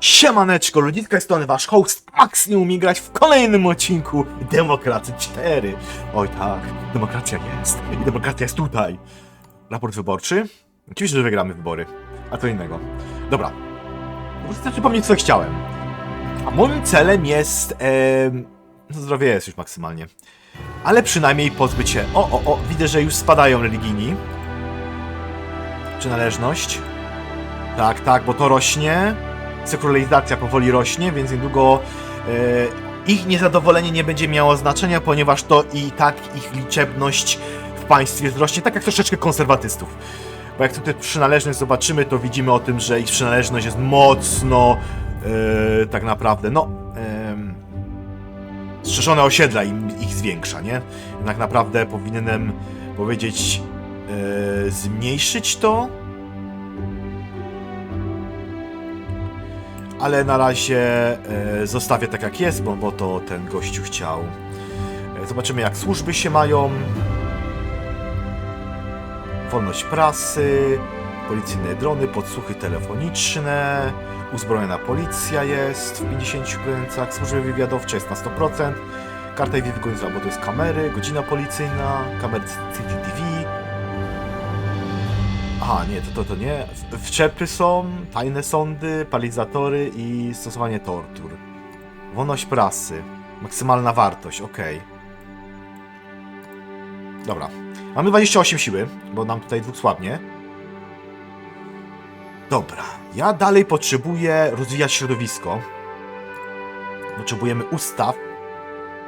Siemaneczko, ludziska strony wasz host Max nie umie grać w kolejnym odcinku Demokracji 4. Oj tak, demokracja jest. I demokracja jest tutaj. Raport wyborczy? Oczywiście, że wygramy wybory. A co innego. Dobra. Muszę przypomnieć, co chciałem. A moim celem jest... em, no zdrowie jest już maksymalnie. Ale przynajmniej pozbyć się... O, o, o, widzę, że już spadają religijni. Przynależność. Tak, tak, bo to rośnie. Sekularizacja powoli rośnie, więc niedługo e, ich niezadowolenie nie będzie miało znaczenia, ponieważ to i tak ich liczebność w państwie wzrośnie, tak jak troszeczkę konserwatystów. Bo jak tutaj przynależność zobaczymy, to widzimy o tym, że ich przynależność jest mocno e, tak naprawdę, no em, strzeżone osiedla im, ich zwiększa, nie? Tak naprawdę powinienem powiedzieć e, zmniejszyć to, ale na razie e, zostawię tak jak jest, bo, bo to ten gościu chciał. E, zobaczymy jak służby się mają. Wolność prasy, policyjne drony, podsłuchy telefoniczne, uzbrojona policja jest w 50%, służby wywiadowcze jest na 100%, karta i wygodnictwa, bo to jest kamery, godzina policyjna, kamery CCTV, Aha, nie, to, to, to nie. Wczepy są, tajne sądy, palizatory i stosowanie tortur. Wolność prasy. Maksymalna wartość, okej. Dobra. Mamy 28 siły, bo nam tutaj dwóch słabnie. Dobra. Ja dalej potrzebuję rozwijać środowisko. Potrzebujemy ustaw.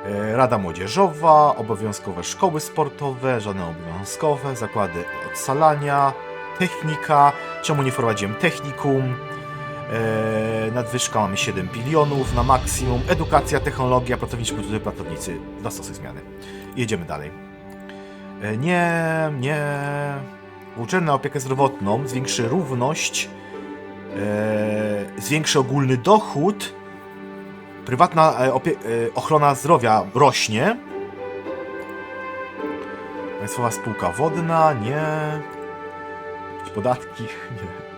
E, Rada Młodzieżowa, obowiązkowe szkoły sportowe, żadne obowiązkowe, zakłady odsalania, technika, czemu nie wprowadziłem technikum, e, nadwyżka mamy 7 bilionów na maksimum, edukacja, technologia, pracowniczy, kultury, pracownicy, zastosuj zmiany. Jedziemy dalej. E, nie, nie. Uczelnia opiekę zdrowotną zwiększy równość, e, zwiększy ogólny dochód, prywatna e, opie- e, ochrona zdrowia rośnie, Państwowa spółka wodna, nie. Podatki, nie.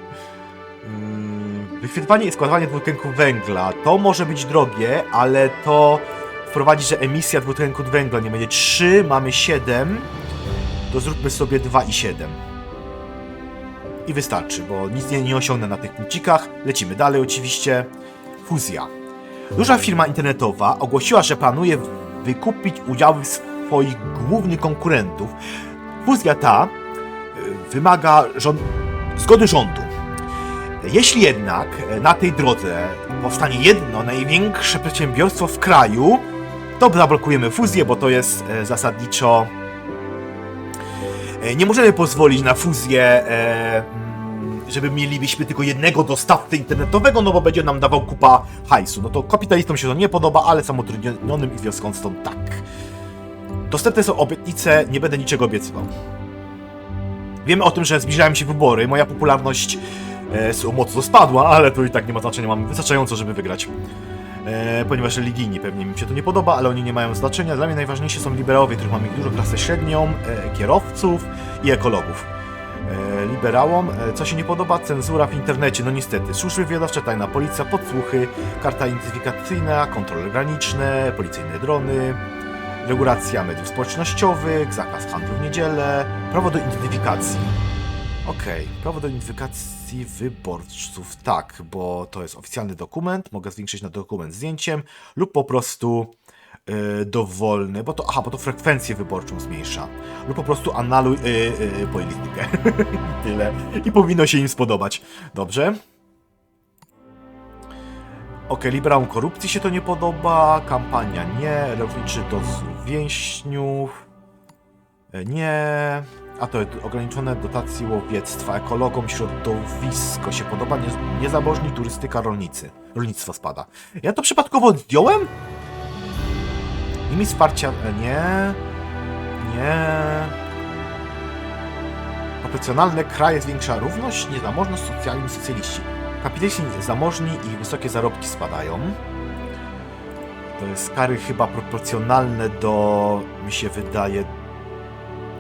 Yy, Wychwytywanie i składowanie dwutlenku węgla. To może być drogie, ale to wprowadzi, że emisja dwutlenku węgla nie będzie 3, mamy 7. To zróbmy sobie 2 i 7. I wystarczy, bo nic nie, nie osiągnę na tych punkcikach. Lecimy dalej oczywiście. Fuzja. Duża firma internetowa ogłosiła, że planuje wykupić udziały swoich głównych konkurentów. Fuzja ta wymaga rząd... zgody rządu. Jeśli jednak e, na tej drodze powstanie jedno największe przedsiębiorstwo w kraju, to zablokujemy fuzję, bo to jest e, zasadniczo. e, Nie możemy pozwolić na fuzję, mm, żeby mielibyśmy tylko jednego dostawcę internetowego, no bo będzie nam dawał kupa hajsu. No to kapitalistom się to nie podoba, ale samotrudnionym i związkowcom tak. Dostępne są obietnice, nie będę niczego obiecywał. Wiemy o tym, że zbliżają się wybory, moja popularność e, mocno spadła, ale to i tak nie ma znaczenia, mamy wystarczająco, żeby wygrać. E, ponieważ religijni pewnie mi się to nie podoba, ale oni nie mają znaczenia. Dla mnie najważniejsi są liberałowie, których mamy dużo klasę średnią, e, kierowców i ekologów. E, liberałom, e, co się nie podoba, cenzura w internecie, no niestety. Służby wywiadowcze, tajna policja, podsłuchy, karta identyfikacyjna, kontrole graniczne, policyjne drony, regulacja mediów społecznościowych, zakaz handlu w niedzielę, prawo do identyfikacji. Okej, prawo do identyfikacji wyborców, tak, bo to jest oficjalny dokument, mogę zwiększyć na dokument zdjęciem lub po prostu yy, dowolny, bo to, aha, bo to frekwencję wyborczą zmniejsza, lub po prostu analuj yy, yy, politykę. Tyle. I powinno się im spodobać. Dobrze. Okej, liberałom korupcji się to nie podoba, kampania nie, lotniczy dozór więźniów, e, nie, a to ograniczone dotacje łowiectwa, ekologom środowisko się podoba, nie, niezamożni turystyka, rolnicy, rolnictwo spada. Ja to przypadkowo zdjąłem? Nimi wsparcia, e, nie, nie. Proporcjonalne kraje zwiększa równość, niezamożność, socjalizm, socjaliści. Kapitaliści zamożni i ich wysokie zarobki spadają. To jest kary chyba proporcjonalne do, mi się wydaje...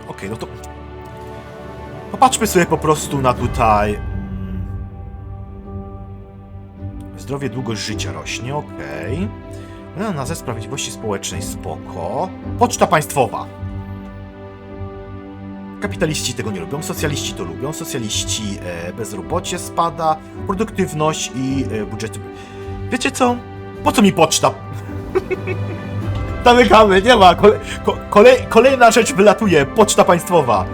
Okej, no to... Popatrzmy sobie po prostu na tutaj... mm, Zdrowie, długość życia rośnie, okej. No, na ze sprawiedliwości społecznej, spoko. Poczta państwowa. Kapitaliści tego nie lubią, socjaliści to lubią. Socjaliści e, bezrobocie spada, produktywność i e, budżety. Wiecie co? Po co mi poczta? Zamykamy, nie ma. Kole, ko, kolej, kolejna rzecz wylatuje. Poczta państwowa.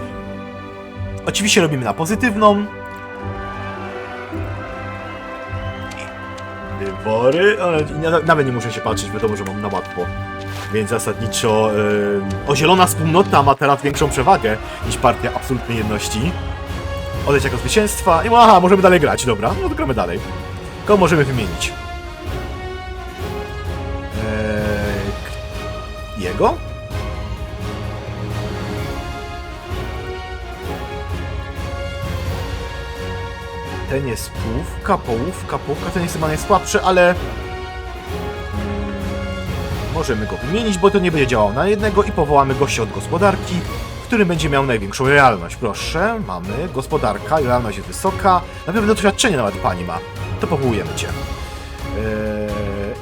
Oczywiście robimy na pozytywną. Wybory. Nawet nie muszę się patrzeć, wiadomo, że mam na łatwo. Więc zasadniczo yy, o wspólnota ma teraz większą przewagę niż partia absolutnej jedności. Odejść jako zwycięstwa i aha, możemy dalej grać, dobra, no to gramy dalej. Kogo możemy wymienić? Eee, jego? Ten jest połówka, połówka, połówka, ten jest chyba najsłabszy, ale... Możemy go wymienić, bo to nie będzie działało na jednego i powołamy gościa od gospodarki, który będzie miał największą realność. Proszę, mamy gospodarka, realność jest wysoka, na pewno doświadczenie nawet pani ma. To powołujemy cię.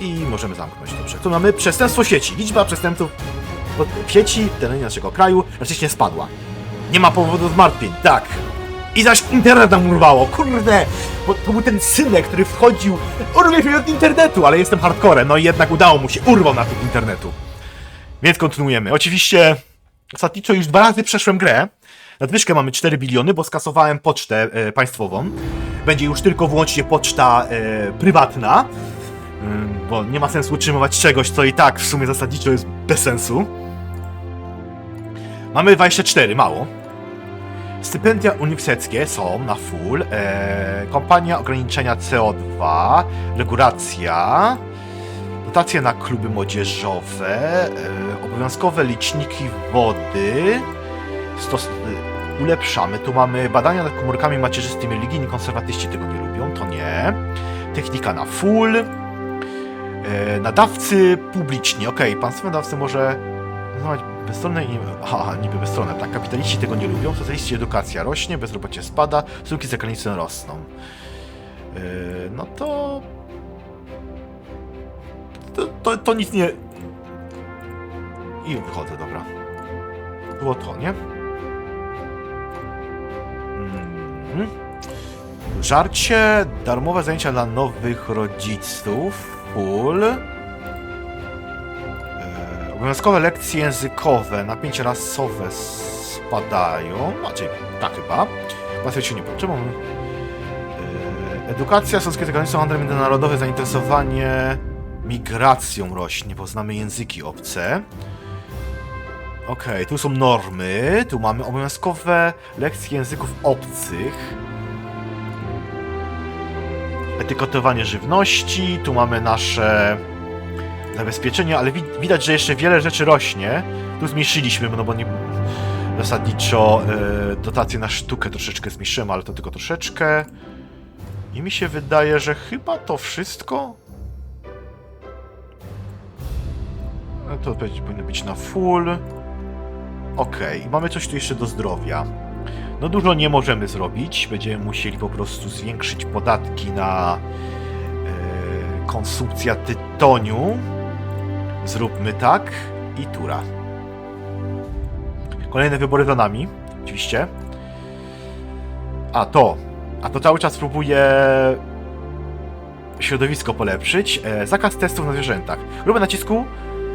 Eee, I możemy zamknąć, dobrze. Tu mamy przestępstwo sieci. Liczba przestępców w sieci terenie naszego kraju drastycznie spadła. Nie ma powodu zmartwień, tak. I zaś internet nam urwało, kurde! Bo to był ten synek, który wchodził, urwie mnie od internetu, ale jestem hardcorem, no i jednak udało mu się, urwał na tym internetu. Więc kontynuujemy. Oczywiście, zasadniczo już dwa razy przeszłem grę. Nadwyżkę mamy 4 biliony, bo skasowałem pocztę e, państwową. Będzie już tylko wyłącznie poczta e, prywatna, Ym, bo nie ma sensu utrzymywać czegoś, co i tak w sumie zasadniczo jest bez sensu. Mamy 24, mało. Stypendia uniwersyteckie są na full. E, kompania ograniczenia CO2, regulacja, dotacje na kluby młodzieżowe, e, obowiązkowe liczniki wody. Stos, e, ulepszamy. Tu mamy badania nad komórkami macierzystymi. Religijni konserwatyści tego nie lubią, to nie. Technika na full. E, nadawcy publiczni. Okej, państwo nadawcy może bezstronne i... Aha, niby bezstronne, tak. Kapitaliści tego nie lubią. Socjaliści edukacja rośnie, bezrobocie spada, stosunki zagraniczne rosną. Yy, no to... To, to... to nic nie... I wychodzę, dobra. Było to, nie? Mhm. Żarcie, darmowe zajęcia dla nowych rodziców, full. Obowiązkowe lekcje językowe, napięcie rasowe spadają, znaczy tak chyba. Łatwiej się nie potrzebą. E, edukacja, sąskie zagraniczne, handel międzynarodowy, zainteresowanie migracją rośnie, poznamy języki obce. Okej, tu są normy, tu mamy obowiązkowe lekcje języków obcych. Etykietowanie żywności, tu mamy nasze zabezpieczenia, ale wi widać, że jeszcze wiele rzeczy rośnie. Tu zmniejszyliśmy, no bo nie... Zasadniczo e, dotacje na sztukę troszeczkę zmniejszyłem, ale to tylko troszeczkę. I mi się wydaje, że chyba to wszystko. No to powinno być na full. I mamy coś tu jeszcze do zdrowia. No dużo nie możemy zrobić. Będziemy musieli po prostu zwiększyć podatki na e, konsumpcję tytoniu. Zróbmy tak i tura. Kolejne wybory za nami, oczywiście. A to. A to cały czas próbuję środowisko polepszyć. E, zakaz testów na zwierzętach. Grupy nacisku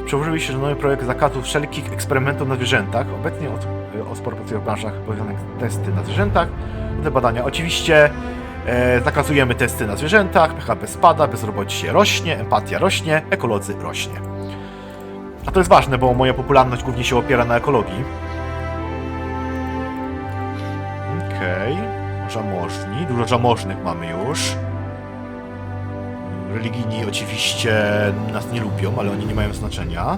przełożyły się, że nowy projekt zakazu wszelkich eksperymentów na zwierzętach. Obecnie od, o sporo w branżach powiązanych testy na zwierzętach. Te badania. Oczywiście e, zakazujemy testy na zwierzętach, PHP spada, bezrobocie rośnie, empatia rośnie, ekolodzy rośnie. A to jest ważne, bo moja popularność głównie się opiera na ekologii. Okej. Żamożni. Dużo żamożnych mamy już. Religijni oczywiście nas nie lubią, ale oni nie mają znaczenia.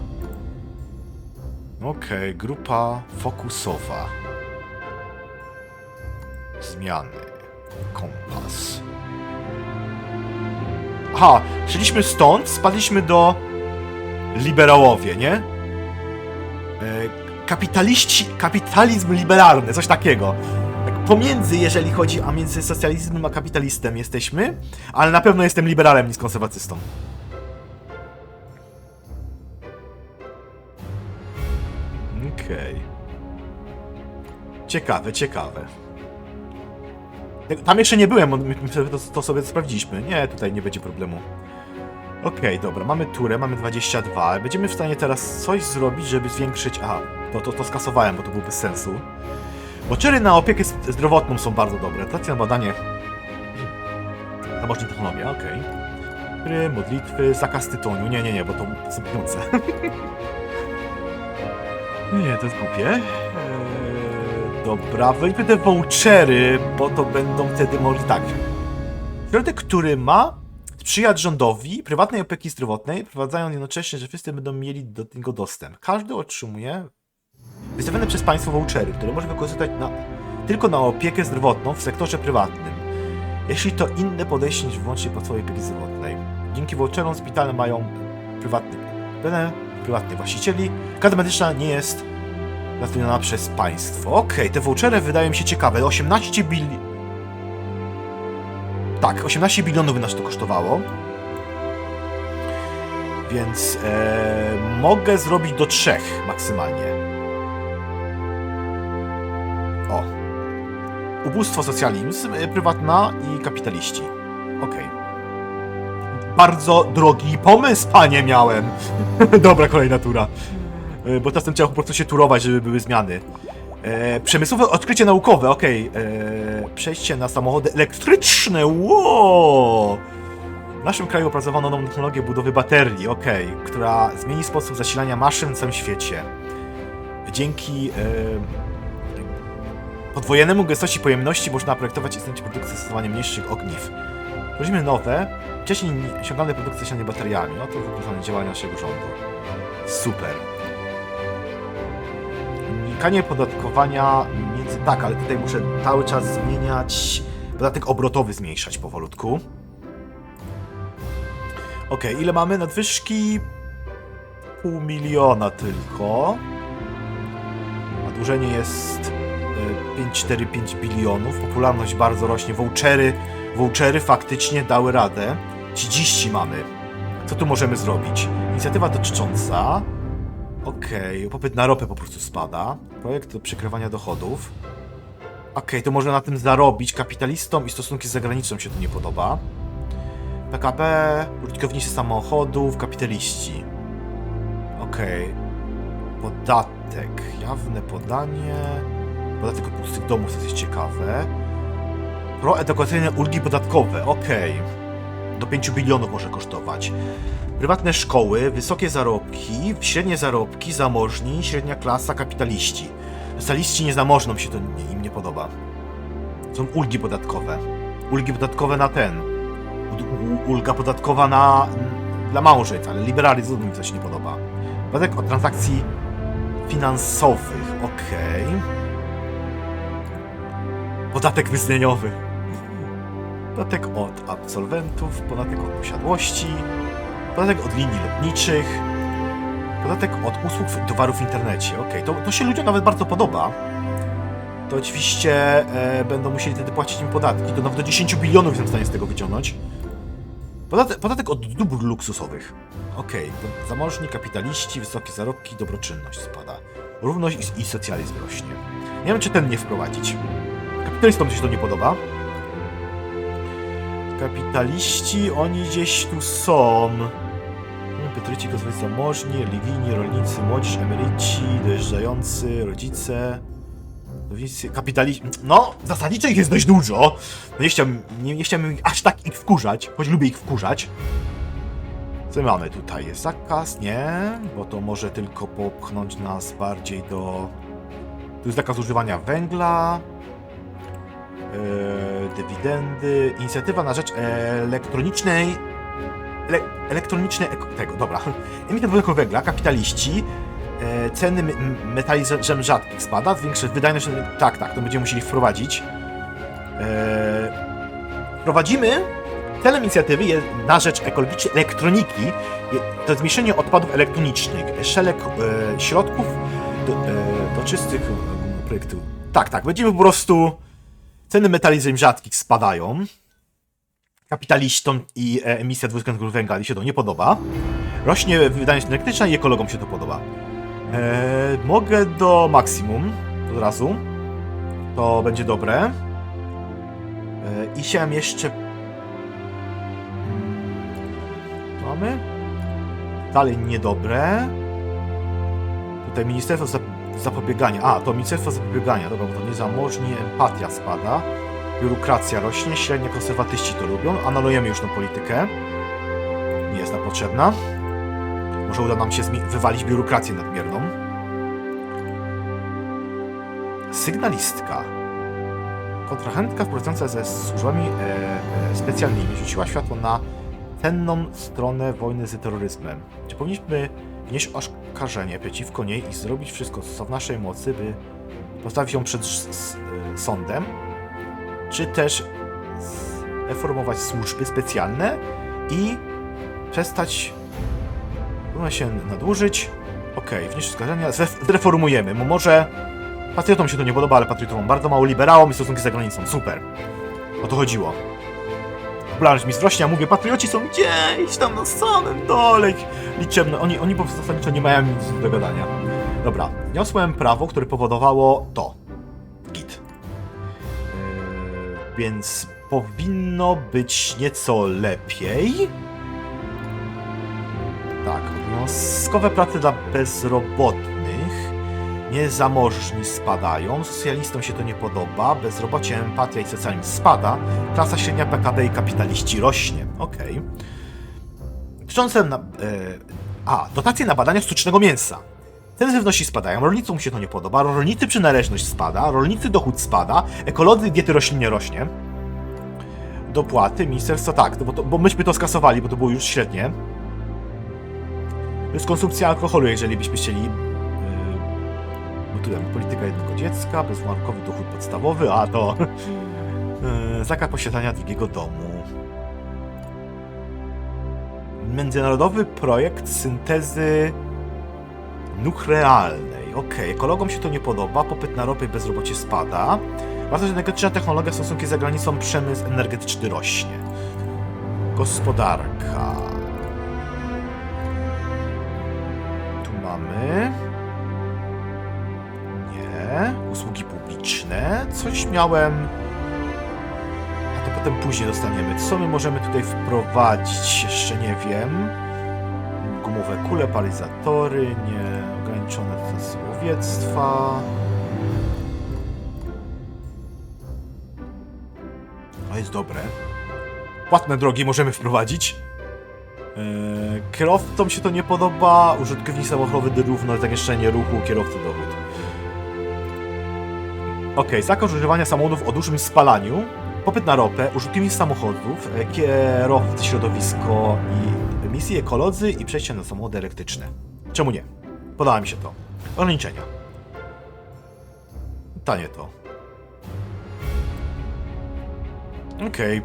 Okej, grupa fokusowa. Zmiany. Kompas. Aha, szliśmy stąd, spadliśmy do liberałowie, nie? E, kapitaliści, kapitalizm liberalny, coś takiego. Tak pomiędzy, jeżeli chodzi a między socjalizmem a kapitalistem jesteśmy, ale na pewno jestem liberalem niż konserwatystą. Okej. Ciekawe, ciekawe. Tam jeszcze nie byłem, to sobie sprawdziliśmy. Nie, tutaj nie będzie problemu. Okej, dobra, mamy turę, mamy 22. Będziemy w stanie teraz coś zrobić, żeby zwiększyć... Aha, to, to, to skasowałem, bo to był bez sensu. Vouchery na opiekę zdrowotną są bardzo dobre. Tracja na badanie... Zamożnie technologia, okej. Gry, modlitwy, zakaz tytoniu. Nie, nie, nie, bo to są pieniądze. nie, to jest głupie. Eee, dobra, weźmy te vouchery, bo to będą wtedy mogli... Tak. Środek, który ma sprzyjać rządowi prywatnej opieki zdrowotnej, wprowadzając jednocześnie, że wszyscy będą mieli do niego dostęp. Każdy otrzymuje wystawione przez państwo vouchery, które może wykorzystać na, tylko na opiekę zdrowotną w sektorze prywatnym, jeśli to inne podejście niż wyłącznie podstawowej opieki zdrowotnej. Dzięki voucherom szpitale mają prywatny, pełne prywatnych właścicieli. Karta medyczna nie jest zatrudniona przez państwo. Okej, te vouchery wydają mi się ciekawe. 18 bilionów tak, 18 bilionów nas to kosztowało. Więc e, mogę zrobić do trzech maksymalnie. O. Ubóstwo, socjalizm, e, prywatna i kapitaliści. Okej. Bardzo drogi pomysł, panie, miałem. Dobra, kolejna tura. E, bo czasem trzeba po prostu się turować, żeby były zmiany. E, przemysłowe odkrycie naukowe, okej. E, Przejście na samochody elektryczne, wow! W naszym kraju opracowano nową technologię budowy baterii, okej, która zmieni sposób zasilania maszyn w całym świecie. Dzięki e, podwojenemu gęstości pojemności można projektować istnieć produkty stosowania mniejszych ogniw. Wprowadzimy nowe, wcześniej osiągalne produkty zasilane bateriami. No to wybrane działania naszego rządu. Super. Unikanie podatkowania między... Tak, ale tutaj muszę cały czas zmieniać... Podatek obrotowy zmniejszać powolutku. Okej, ile mamy nadwyżki? Pół miliona tylko. Zadłużenie jest e, 5,45 bilionów. Popularność bardzo rośnie. Vouchery, vouchery faktycznie dały radę. 30 mamy. Co tu możemy zrobić? Inicjatywa dotycząca... Okej, popyt na ropę po prostu spada. Projekt do przykrywania dochodów. Okej, to można na tym zarobić. Kapitalistom i stosunki z zagranicą się tu nie podoba. PKB, użytkownicy samochodów, kapitaliści. Okej. Podatek. Jawne podanie. Podatek od pustych domów to jest ciekawe. Proedukacyjne ulgi podatkowe. Okej. Do 5 bilionów może kosztować. Prywatne szkoły, wysokie zarobki, średnie zarobki, zamożni, średnia klasa, kapitaliści. Socjaliści niezamożnym się to im nie podoba. Są ulgi podatkowe. Ulgi podatkowe na ten. Ulga podatkowa na dla małżeństw, ale liberalizm mi coś nie podoba. Podatek od transakcji finansowych, okej. Podatek wyznaniowy. Podatek od absolwentów, podatek od posiadłości, podatek od linii lotniczych, podatek od usług towarów w internecie. Okej, to, to się ludziom nawet bardzo podoba. To oczywiście e, będą musieli wtedy płacić im podatki. To nawet do 10 bilionów jestem w stanie z tego wyciągnąć. Podatek, podatek od dóbr luksusowych. To zamożni, kapitaliści, wysokie zarobki, dobroczynność spada. Równość i, i socjalizm rośnie. Nie wiem, czy ten nie wprowadzić. Kapitalistom się to nie podoba. Kapitaliści, oni gdzieś tu są. Petryci, kozłowie zamożni, religijni, rolnicy, młodzież, emeryci, dojeżdżający, rodzice. Rodzice, kapitaliści. No, zasadniczo ich jest dość dużo. No nie chciałbym, nie, nie chciałbym aż tak ich wkurzać, choć lubię ich wkurzać. Co my mamy tutaj? Jest zakaz? Nie, bo to może tylko popchnąć nas bardziej do... Tu jest zakaz używania węgla, e, dywidendy, inicjatywa na rzecz elektronicznej... Ele, elektronicznej... eko- tego, dobra. Emitent dwójnego węgla, kapitaliści, e, ceny metali żem rzadkich spada, zwiększa wydajność... Tak, tak, to będziemy musieli wprowadzić. E, wprowadzimy Celem inicjatywy jest na rzecz ekologicznej elektroniki je- to zmniejszenie odpadów elektronicznych, szereg e, środków do, e, do czystych e, projektów. Tak, tak, będziemy po prostu Ceny metali ziem rzadkich spadają. Kapitalistom i e, emisja dwutlenku węgla się to nie podoba. Rośnie wydajność energetyczna i ekologom się to podoba. E, mogę do maksimum od razu. To będzie dobre. E, I chciałem jeszcze. Mamy? Dalej niedobre. Tutaj Ministerstwo Zap- Zapobiegania. A, to Ministerstwo Zapobiegania. Dobra, bo to niezamożni, empatia spada. Biurokracja rośnie, średnio konserwatyści to lubią. Anulujemy już tą politykę. Nie jest nam potrzebna. Może uda nam się wywalić biurokrację nadmierną. Sygnalistka. Kontrahentka współpracująca ze służbami e, e, specjalnymi rzuciła światło na cenną stronę wojny z terroryzmem. Czy powinniśmy wnieść oskarżenie przeciwko niej i zrobić wszystko, co w naszej mocy, by postawić ją przed e, sądem? Czy też reformować służby specjalne i przestać Próbują się nadużyć. Okej, wnieść oskarżenia. Zre- Zreformujemy. Może patriotom się to nie podoba, ale patriotom bardzo mało liberałom i stosunki z zagranicą. Super. O to chodziło. Popularność mi wzrośnie, a mówię, patrioci są gdzieś tam na samym dole. Liczebne. Oni, oni po prostu zasadniczo nie mają nic do gadania. Dobra, wniosłem prawo, które powodowało to. Więc powinno być nieco lepiej. Tak, obowiązkowe prace dla bezrobotnych. Niezamożni spadają, socjalistom się to nie podoba, bezrobocie, empatia i socjalizm spada, klasa średnia PKB i kapitaliści rośnie. Okej. Dotyczące na, e, a, dotacje na badania sztucznego mięsa. Ceny żywności spadają, rolnikom się to nie podoba, rolnicy przynależność spada, rolnicy dochód spada, ekolodzy diety roślinnie rośnie. Dopłaty, ministerstwo tak, bo, to, bo myśmy to skasowali, bo to było już średnie. To jest konsumpcja alkoholu, jeżeli byśmy chcieli. Yy, tu polityka jednego dziecka, bezwarunkowy dochód podstawowy, a to yy, zakaz posiadania drugiego domu. Międzynarodowy projekt syntezy nuklearnej. Okej, ekologom się to nie podoba, popyt na ropę i bezrobocie spada. Wartość energetyczna, technologia, stosunki z zagranicą, przemysł energetyczny rośnie. Gospodarka. Tu mamy. Nie. Usługi publiczne. Coś miałem. A to potem później dostaniemy. Co my możemy tutaj wprowadzić? Jeszcze nie wiem. Gumowe kule, paralizatory, nie. Ograniczone czasy łowiectwa. To jest dobre. Płatne drogi możemy wprowadzić. Eee, kierowcom się to nie podoba, użytkownik samochodowy równo zagęszczenie ruchu, kierowcy dowód. Ok, zakaz używania samochodów o dużym spalaniu, popyt na ropę, użytkownik samochodów, e, kierowcy, środowisko i emisje, ekolodzy i przejście na samochody elektryczne. Czemu nie? Podoba mi się to. Ograniczenia. Tanie to. Okej.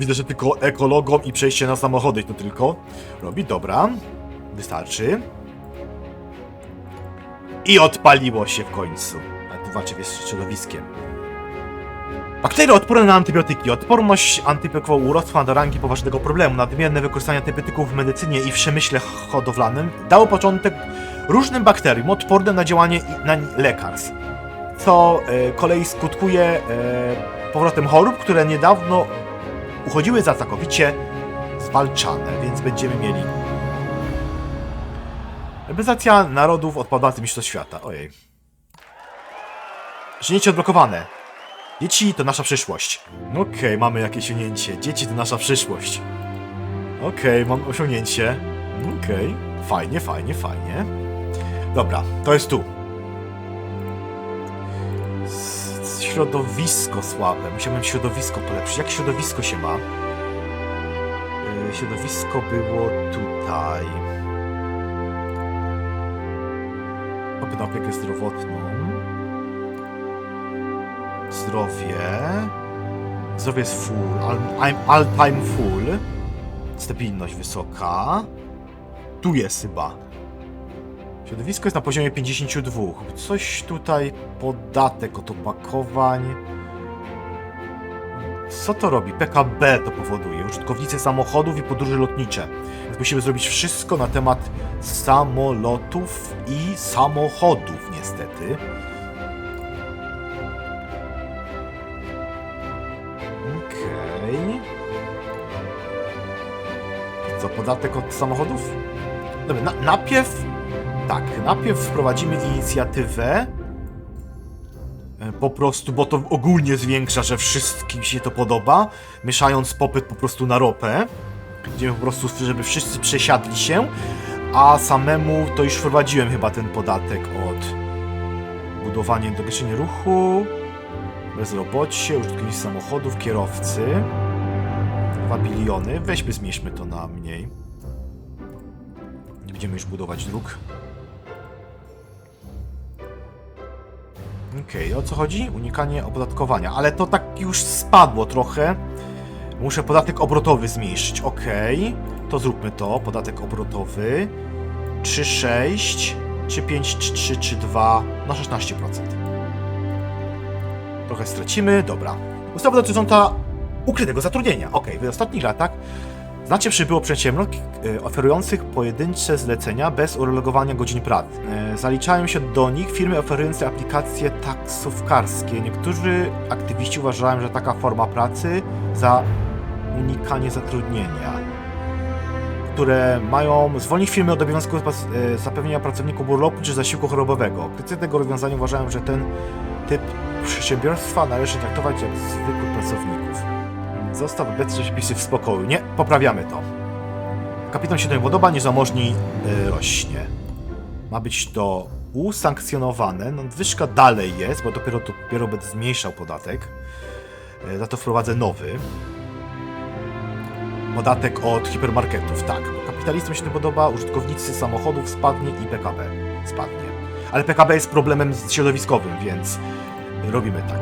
Widzę, że tylko ekologom i przejście na samochody to tylko robi. Dobra. Wystarczy. I odpaliło się w końcu. A tu walczy jest środowiskiem. Bakterie odporne na antybiotyki. Odporność antybiotykową urosła do rangi poważnego problemu. Nadmierne wykorzystanie antybiotyków w medycynie i w przemyśle hodowlanym dało początek różnym bakteriom odpornym na działanie na lekarstw. Co e, kolei skutkuje e, powrotem chorób, które niedawno uchodziły za całkowicie zwalczane, więc będziemy mieli reprezentacja narodów odpadających mistrzostw świata. Ojej. Osiągnięcie odblokowane. Dzieci to nasza przyszłość. Okej, mamy jakieś osiągnięcie. Dzieci to nasza przyszłość. Okej, mam osiągnięcie. Okej, fajnie, fajnie, fajnie. Dobra, to jest tu. Środowisko słabe. Musiałbym środowisko polepszyć. Jak środowisko się ma? Yy, Środowisko było tutaj. Popyt na opiekę zdrowotną. Zdrowie. Zdrowie jest full. I'm all time full. Stabilność wysoka. Tu jest chyba. Środowisko jest na poziomie 52. Coś tutaj, podatek od opakowań. Co to robi? PKB to powoduje. Użytkownicy samochodów i podróże lotnicze. Więc musimy zrobić wszystko na temat samolotów i samochodów, niestety. Okej. Co, podatek od samochodów? Dobra, na, najpierw... Tak, najpierw wprowadzimy inicjatywę. E, Po prostu, bo to ogólnie zwiększa, że wszystkim się to podoba, mieszając popyt po prostu na ropę. Będziemy po prostu, żeby wszyscy przesiadli się, a samemu to już wprowadziłem chyba ten podatek od budowania do kieszeni ruchu, bezrobocie, użytkownicy samochodów, kierowcy. 2 biliony. Weźmy, zmniejszmy to na mniej. Nie będziemy już budować dróg. Okej, o co chodzi? Unikanie opodatkowania, ale to tak już spadło trochę. Muszę podatek obrotowy zmniejszyć. Okej, to zróbmy to. Podatek obrotowy 3,6, 3,5, 3, 3, 2 na 16%. Trochę stracimy, dobra. Ustawa dotycząca ukrytego zatrudnienia. Okej, w ostatnich latach znacznie przybyło przedsiębiorstw e, oferujących pojedyncze zlecenia bez uregulowania godzin pracy. E, Zaliczają się do nich firmy oferujące aplikacje taksówkarskie. Niektórzy aktywiści uważają, że taka forma pracy za unikanie zatrudnienia, które mają zwolnić firmy od obowiązku e, zapewnienia pracowników urlopu czy zasiłku chorobowego. Krytycy tego rozwiązania uważają, że ten typ przedsiębiorstwa należy traktować jak zwykłych pracowników. Zostaw obecne przepisy w spokoju. Nie, poprawiamy to. Kapitan się podoba, niezamożni y, rośnie. Ma być to usankcjonowane. No, wyżka dalej jest, bo dopiero, dopiero będę zmniejszał podatek. Y, za to wprowadzę nowy. Podatek od hipermarketów, tak. Kapitalistom się podoba, użytkownicy samochodów spadnie i PKB spadnie. Ale PKB jest problemem środowiskowym, więc robimy tak.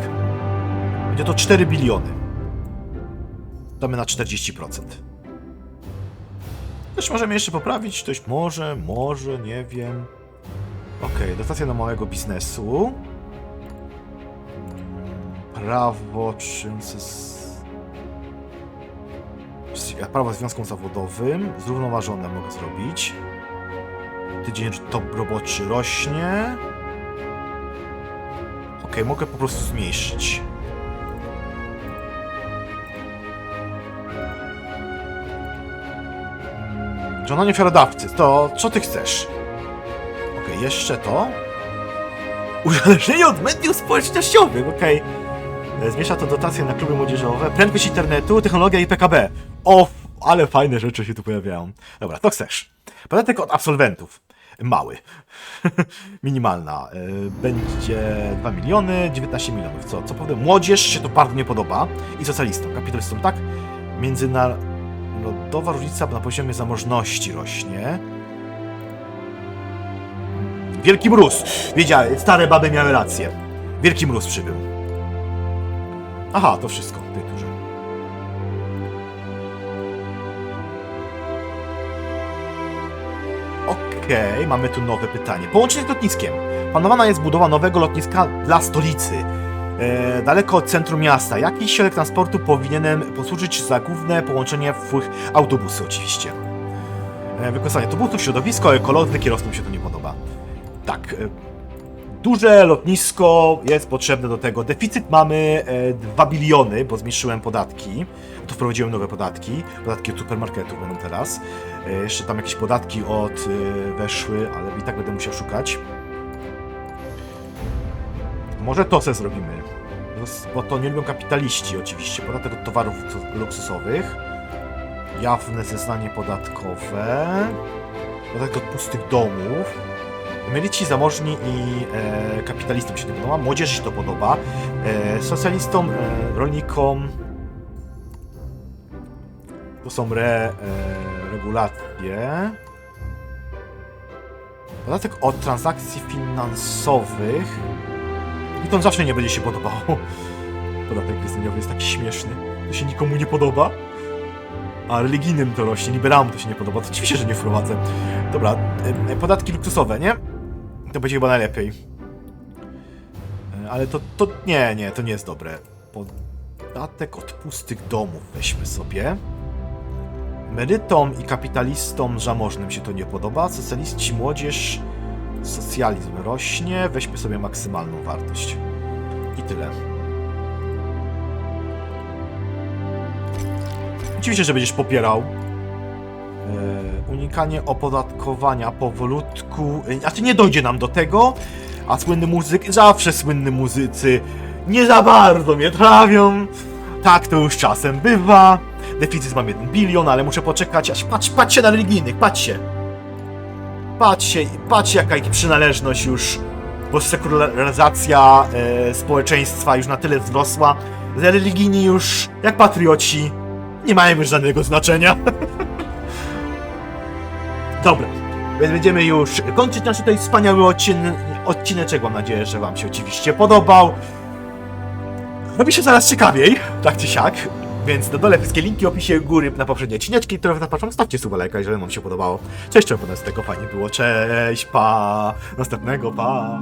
Będzie to 4 biliony. Damy na 40%. Też możemy jeszcze poprawić, ktoś może, może, nie wiem. Okej, dotacja do małego biznesu. Prawo z- Prawo związkom zawodowym. Zrównoważone mogę zrobić. Tydzień roboczy rośnie. Okej, mogę po prostu zmniejszyć. Mm, Żądanie ofiarodawcy, to co ty chcesz? Okej, jeszcze to. Uzależnienie od mediów społecznościowych, okej. E, Zmniejsza to dotacje na kluby młodzieżowe, prędkość internetu, technologia i PKB. O, ale fajne rzeczy się tu pojawiają. Dobra, to chcesz. Podatek od absolwentów. Mały. Minimalna. E, Będzie 2 miliony, 19 milionów. Co, co powiem, młodzież się to bardzo nie podoba. I socjalistom. Kapitalistom tak. Międzynarodowa różnica na poziomie zamożności rośnie. Wielki mróz. Wiedziałem, stare baby miały rację. Wielki mróz przybył. Aha, to wszystko w tej turze. Okej, mamy tu nowe pytanie. Połączenie z lotniskiem. Planowana jest budowa nowego lotniska dla stolicy. E, daleko od centrum miasta. Jaki środek transportu powinienem posłużyć za główne połączenie w autobusy oczywiście. E, wykorzystanie autobusów, środowisko, ekologiczne, kierowcom się to nie podoba. Tak, e, duże lotnisko jest potrzebne do tego. Deficyt mamy e, 2 biliony, bo zmniejszyłem podatki. Tu wprowadziłem nowe podatki. Podatki od supermarketów będą teraz. Jeszcze tam jakieś podatki od weszły, ale i tak będę musiał szukać. Może to se zrobimy. Bo- to nie lubią kapitaliści oczywiście. Podatek od towarów luksu- luksusowych. Jawne zeznanie podatkowe. Podatek od pustych domów. Emeryci, zamożni i e, kapitalistom się to podoba, młodzieży się to podoba, e, socjalistom, e, rolnikom to są re, e, regulacje. Podatek od transakcji finansowych. Mi to zawsze nie będzie się podobało. Podatek wyznaniowy jest taki śmieszny. To się nikomu nie podoba. A religijnym to rośnie, liberałom to się nie podoba. To oczywiście, że nie wprowadzę. Dobra, podatki luksusowe, nie? To będzie chyba najlepiej. E, Ale to, to nie, nie, to nie jest dobre. Po, Podatek od pustych domów weźmy sobie. Emerytom i kapitalistom zamożnym się to nie podoba. Socjaliści, młodzież, socjalizm rośnie. Weźmy sobie maksymalną wartość. I tyle. Oczywiście, że będziesz popierał. E, unikanie opodatkowania powolutku. E, Znaczy nie dojdzie nam do tego, a słynny muzyk, zawsze słynny muzycy nie za bardzo mnie trawią. Tak to już czasem bywa. Deficyt mam 1 bilion, ale muszę poczekać, aż patrz, patrzcie na religijnych, patrzcie. Patrzcie, patrzcie jaka ich przynależność już, bo sekularyzacja e, społeczeństwa już na tyle wzrosła, że religijni już, jak patrioci, nie mają już żadnego znaczenia. Dobra, więc będziemy już kończyć nasz tutaj wspaniały odcin odcineczek. Mam nadzieję, że Wam się oczywiście podobał. Robi się zaraz ciekawiej, tak czy siak. Więc na dole wszystkie linki opisie góry na poprzednie odcineczki, które zapraszam. Stawcie suba lajka, jeżeli Wam się podobało. Cześć, czemu z tego fajnie było. Cześć, pa! Następnego, pa!